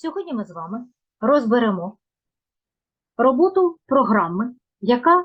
Сьогодні ми з вами розберемо роботу програми, яка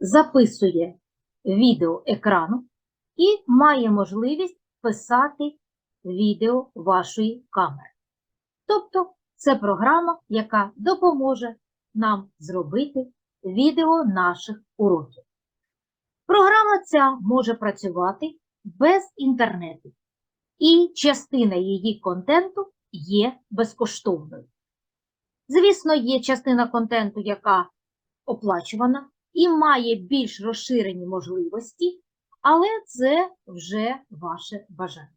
записує відео екрану і має можливість писати відео вашої камери. Тобто це програма, яка допоможе нам зробити відео наших уроків. Програма ця може працювати без інтернету, і частина її контенту є безкоштовною. Звісно, є частина контенту, яка оплачувана і має більш розширені можливості, але це вже ваше бажання.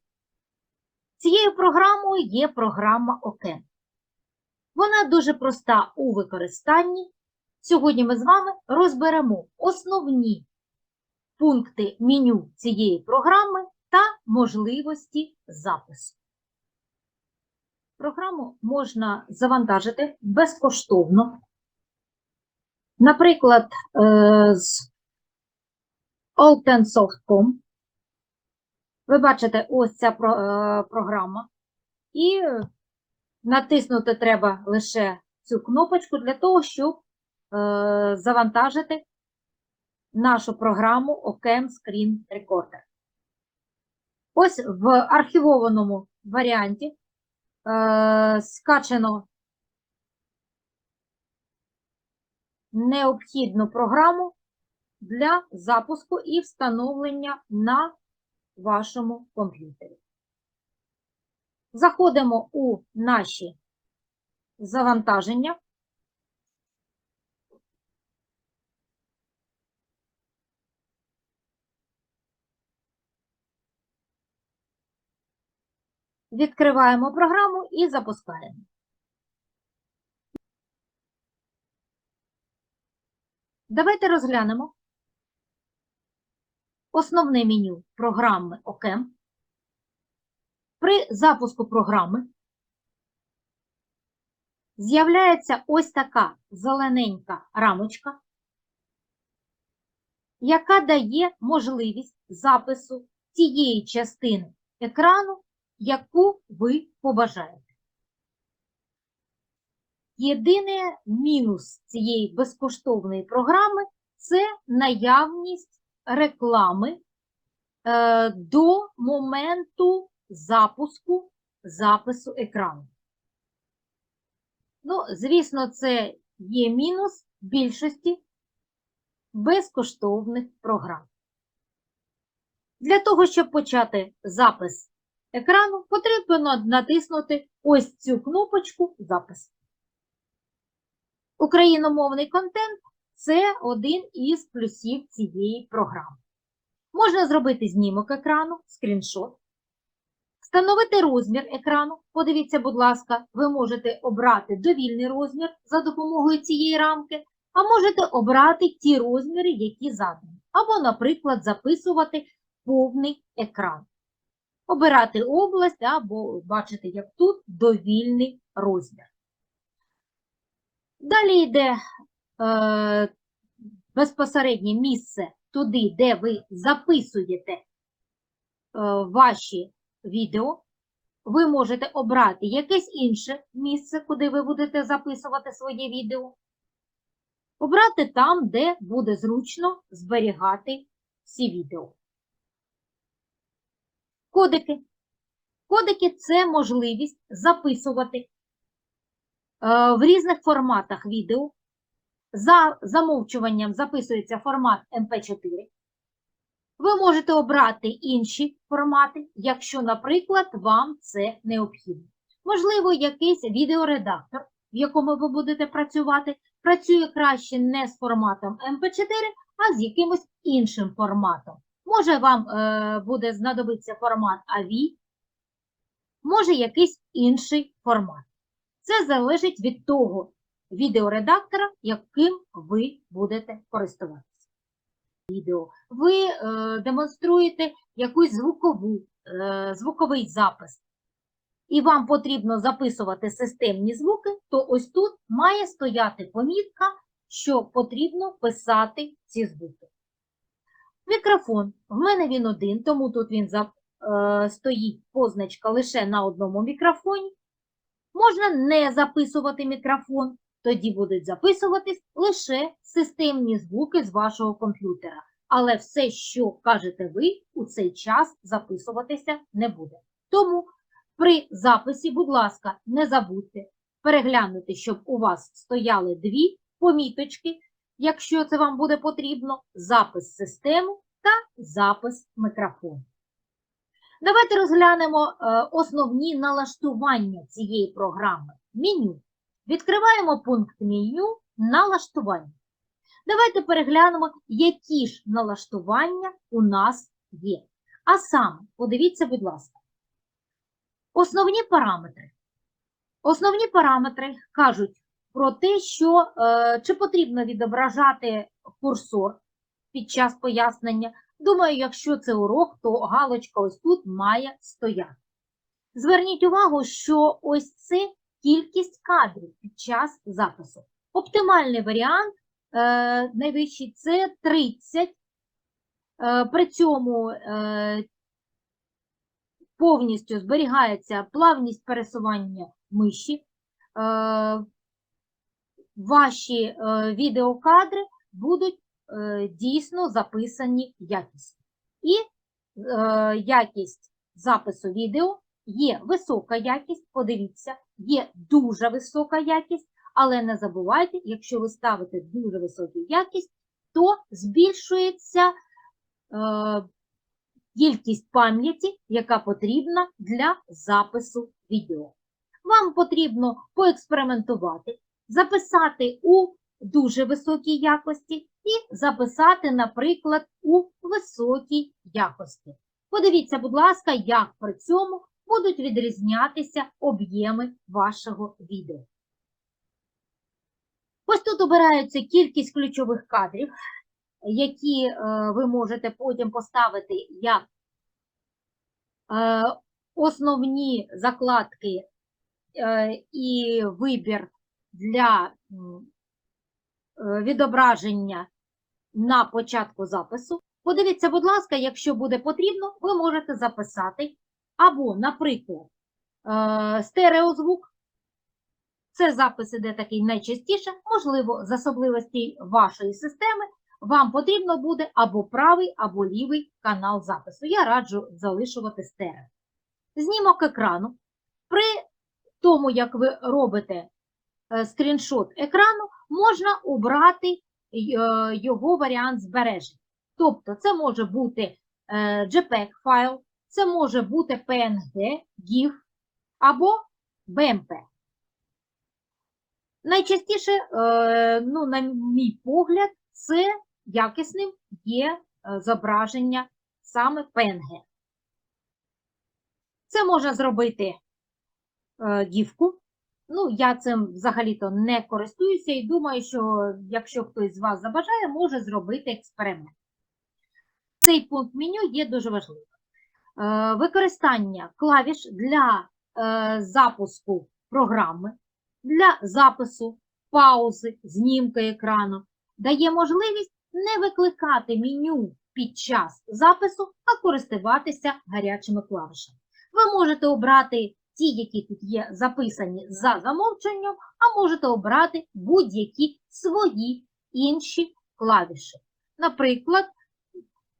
Цією програмою є програма OKEN. Вона дуже проста у використанні. Сьогодні ми з вами розберемо основні пункти меню цієї програми та можливості запису. Програму можна завантажити безкоштовно. Наприклад, е, з Altensoft.com. Ви бачите ось ця е, програма. І натиснути треба лише цю кнопочку для того, щоб е, завантажити нашу програму OCAM Screen Recorder. Ось в архівованому варіанті е, скачано необхідну програму для запуску і встановлення на вашому комп'ютері. Заходимо у наші завантаження. Відкриваємо програму і запускаємо. Давайте розглянемо основне меню програми OCAM. При запуску програми з'являється ось така зелененька рамочка, яка дає можливість запису тієї частини екрану, яку ви побажаєте. Єдиний мінус цієї безкоштовної програми це наявність реклами е, до моменту запуску запису екрану. Ну, звісно, це є мінус більшості безкоштовних програм. Для того, щоб почати запис екрану, потрібно натиснути ось цю кнопочку Запис. Україномовний контент це один із плюсів цієї програми. Можна зробити знімок екрану, скріншот, встановити розмір екрану. Подивіться, будь ласка, ви можете обрати довільний розмір за допомогою цієї рамки, а можете обрати ті розміри, які задані. Або, наприклад, записувати повний екран. Обирати область, або бачите, як тут довільний розмір. Далі йде е, безпосереднє місце туди, де ви записуєте е, ваші відео. Ви можете обрати якесь інше місце, куди ви будете записувати своє відео. Обрати там, де буде зручно зберігати всі відео. Кодики. Кодики це можливість записувати е, в різних форматах відео. За замовчуванням записується формат MP4. Ви можете обрати інші формати, якщо, наприклад, вам це необхідно. Можливо, якийсь відеоредактор, в якому ви будете працювати, працює краще не з форматом MP4, а з якимось іншим форматом. Може, вам е, буде знадобитися формат AVI, може якийсь інший формат. Це залежить від того відеоредактора, яким ви будете користуватися. Відео. Ви е, демонструєте якийсь звукову, е, звуковий запис, і вам потрібно записувати системні звуки, то ось тут має стояти помітка, що потрібно писати ці звуки. Мікрофон. В мене він один, тому тут він за- е, стоїть позначка лише на одному мікрофоні. Можна не записувати мікрофон, тоді будуть записуватись лише системні звуки з вашого комп'ютера. Але все, що кажете ви, у цей час записуватися не буде. Тому при записі, будь ласка, не забудьте переглянути, щоб у вас стояли дві поміточки, якщо це вам буде потрібно, запис системи та запис мікрофону. Давайте розглянемо е, основні налаштування цієї програми. Меню. Відкриваємо пункт меню налаштування. Давайте переглянемо, які ж налаштування у нас є. А саме, подивіться, будь ласка, основні параметри. Основні параметри кажуть про те, що е, чи потрібно відображати курсор під час пояснення. Думаю, якщо це урок, то галочка ось тут має стояти. Зверніть увагу, що ось це кількість кадрів під час запису. Оптимальний варіант е, найвищий це 30. Е, при цьому повністю зберігається плавність пересування миші. Ваші е, відеокадри будуть е, дійсно записані якісно. І е, якість запису відео є висока якість, подивіться, є дуже висока якість, але не забувайте, якщо ви ставите дуже високу якість, то збільшується кількість пам'яті, яка потрібна для запису відео. Вам потрібно поекспериментувати, записати у дуже високій якості і записати, наприклад, у високій якості. Подивіться, будь ласка, як при цьому будуть відрізнятися об'єми вашого відео. Ось тут обирається кількість ключових кадрів, які е, ви можете потім поставити як е, основні закладки е, і вибір для е, відображення на початку запису. Подивіться, будь ласка, якщо буде потрібно, ви можете записати або, наприклад, е, стереозвук. Це запис іде такий найчастіше, можливо, з особливостей вашої системи вам потрібно буде або правий, або лівий канал запису. Я раджу залишувати стерео. Знімок екрану. При тому, як ви робите скріншот екрану, можна обрати е, його варіант збереження. Тобто, це може бути е, JPEG файл, це може бути PNG, GIF або BMP. Найчастіше, е, ну, на мій погляд, це якісним є е, зображення саме PNG. Це можна зробити е, гівку. Ну, я цим взагалі-то не користуюся і думаю, що якщо хтось з вас забажає, може зробити експеримент. Цей пункт меню є дуже важливим. Е, Використання клавіш для е, запуску програми, для запису, паузи, знімки екрану дає можливість не викликати меню під час запису, а користуватися гарячими клавішами. Ви можете обрати ті, які тут є записані за замовченням, а можете обрати будь-які свої інші клавіші. Наприклад,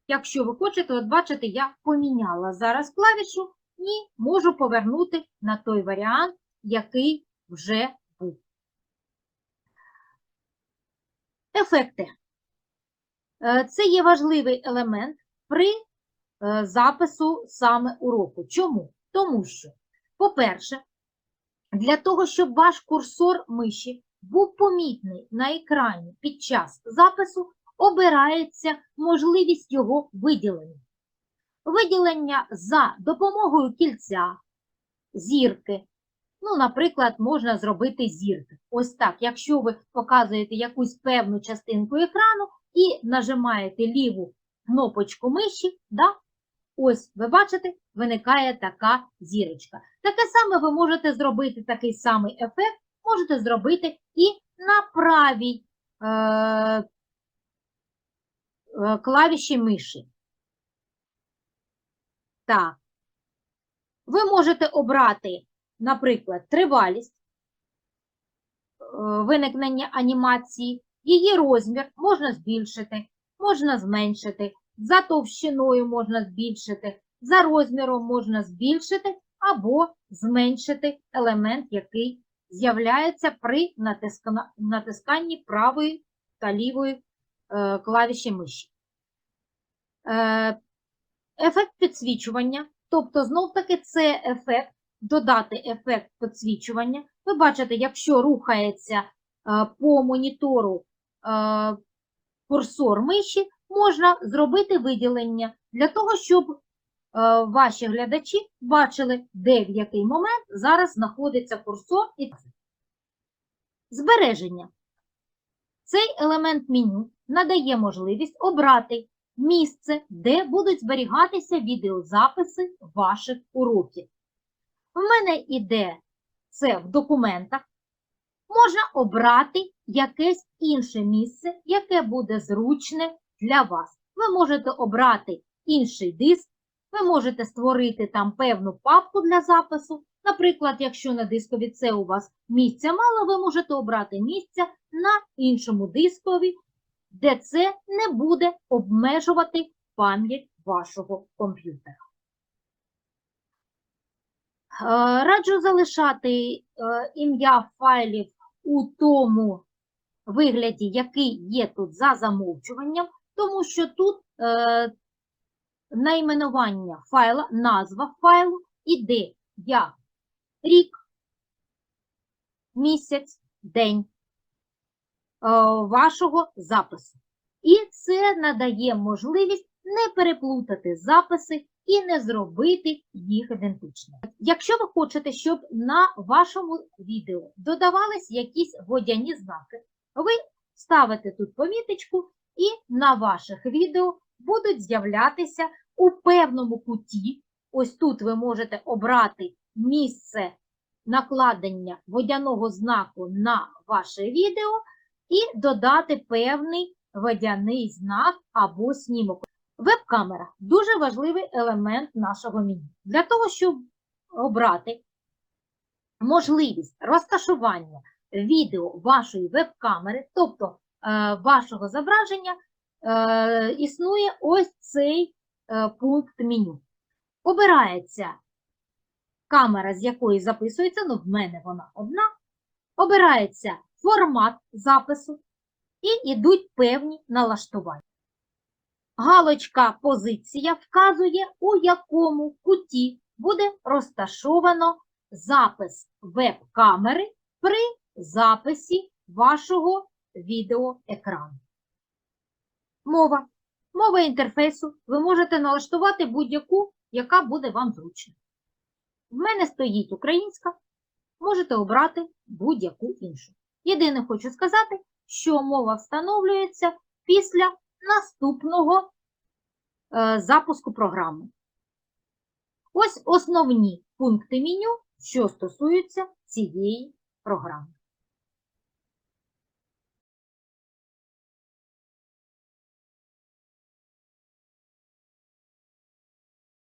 якщо ви хочете, от бачите, я поміняла зараз клавішу і можу повернути на той варіант, який вже був. Ефекти. Е, Це є важливий елемент при е, запису саме уроку. Чому? Тому що, по-перше, для того, щоб ваш курсор миші був помітний на екрані під час запису, обирається можливість його виділення. Виділення за допомогою кільця, зірки. Ну, наприклад, можна зробити зірки. Ось так. Якщо ви показуєте якусь певну частинку екрану і нажимаєте ліву кнопочку миші, да, ось ви бачите, виникає така зірочка. Таке саме ви можете зробити такий самий ефект, можете зробити і на правій е, е, клавіші миші. Так. Ви можете обрати наприклад, тривалість е, виникнення анімації, її розмір можна збільшити, можна зменшити, за товщиною можна збільшити, за розміром можна збільшити або зменшити елемент, який з'являється при натисканні правої та лівої е, клавіші миші. Е, Ефект підсвічування, тобто знов-таки це ефект, додати ефект підсвічування. Ви бачите, якщо рухається е, по монітору курсор миші, можна зробити виділення для того, щоб е, ваші глядачі бачили, де в який момент зараз знаходиться курсор і збереження. Цей елемент меню надає можливість обрати місце, де будуть зберігатися відеозаписи ваших уроків. В мене іде це в документах. Можна обрати якесь інше місце, яке буде зручне для вас. Ви можете обрати інший диск, ви можете створити там певну папку для запису. Наприклад, якщо на дискові це у вас місця мало, ви можете обрати місце на іншому дискові, де це не буде обмежувати пам'ять вашого комп'ютера. Е, Раджу залишати е, ім'я файлів у тому вигляді, який є тут за замовчуванням, тому що тут е, найменування файла, назва файлу іде як рік, місяць, день е, вашого запису. І це надає можливість не переплутати записи і не зробити їх ідентичними. Якщо ви хочете, щоб на вашому відео додавались якісь водяні знаки, ви ставите тут поміточку, і на ваших відео будуть з'являтися у певному куті. Ось тут ви можете обрати місце накладення водяного знаку на ваше відео і додати певний водяний знак або снімок. Веб-камера дуже важливий елемент нашого меню. Для того, щоб обрати можливість розташування відео вашої веб-камери, тобто вашого зображення, е, існує ось цей е, пункт меню. Обирається камера, з якої записується, ну в мене вона одна. Обирається формат запису і йдуть певні налаштування. Галочка позиція вказує, у якому куті буде розташовано запис веб-камери при записі вашого відеоекрану. Мова. Мова інтерфейсу. Ви можете налаштувати будь-яку, яка буде вам зручна. В мене стоїть українська, можете обрати будь-яку іншу. Єдине хочу сказати, що мова встановлюється після наступного е, запуску програми. Ось основні пункти меню, що стосуються цієї програми.